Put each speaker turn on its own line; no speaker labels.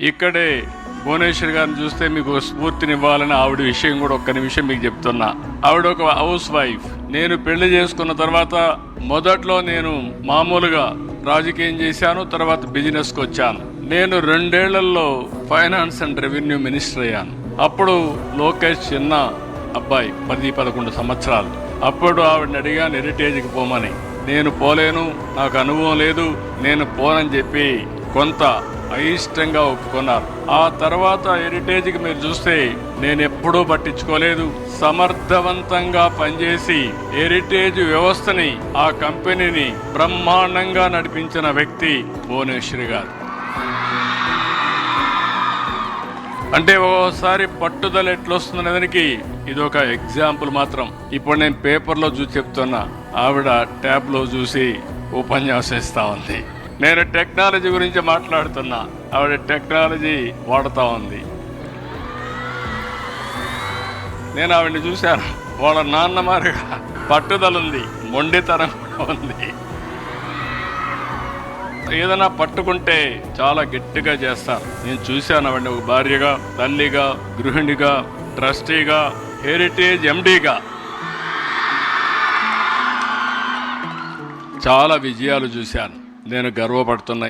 ఇక్కడే భువనేశ్వర్ గారిని చూస్తే మీకు స్ఫూర్తినివ్వాలని ఆవిడ విషయం కూడా ఒక్క నిమిషం మీకు చెప్తున్నా. ఆవిడ ఒక హౌస్ వైఫ్. నేను పెళ్ళి చేసుకున్న తర్వాత మొదట్లో నేను మామూలుగా రాజకీయం చేశాను తర్వాత బిజినెస్కి వచ్చాను. నేను రెండేళ్ళలో ఫైనాన్స్ అండ్ రెవెన్యూ మినిస్టర్ అయ్యాను. అప్పుడు లోకేష్ చిన్న అబ్బాయి పది పదకొండు సంవత్సరాలు. అప్పుడు ఆవిడని అడిగాను హెరిటేజ్కి పోమని. నేను పోలేను నాకు అనుభవం లేదు నేను పోనని చెప్పి కొంత అయిష్టంగా ఒప్పుకున్నారు. ఆ తర్వాత హెరిటేజ్కి మీరు చూస్తే నేను ఎప్పుడూ పట్టించుకోలేదు. సమర్థవంతంగా పనిచేసి హెరిటేజ్ వ్యవస్థని ఆ కంపెనీని బ్రహ్మాండంగా నడిపించిన వ్యక్తి భువనేశ్వరి గారు. అంటే ఒక్కోసారి పట్టుదల ఎట్లొస్తుంది దానికి ఇది ఒక ఎగ్జాంపుల్ మాత్రం. ఇప్పుడు నేను పేపర్లో చూసి చెప్తున్నా. ఆవిడ ట్యాబ్లో చూసి ఉపన్యాసం ఇస్తా ఉంది. నేను టెక్నాలజీ గురించి మాట్లాడుతున్నా. ఆవిడ టెక్నాలజీ వాడుతూ ఉంది. నేను ఆవిడని చూశాను. వాళ్ళ నాన్న మారిగా పట్టుదల ఉంది మొండితనం కూడా ఉంది. ఏదైనా పట్టుకుంటే చాలా గట్టిగా చేస్తారు నేను చూశాను ఆవిడ ఒక భార్యగా తల్లిగా గృహిణిగా ట్రస్టీగా హెరిటేజ్ ఎండీగా. చాలా విజయాలు చూశాను. నేను గర్వపడుతున్నా.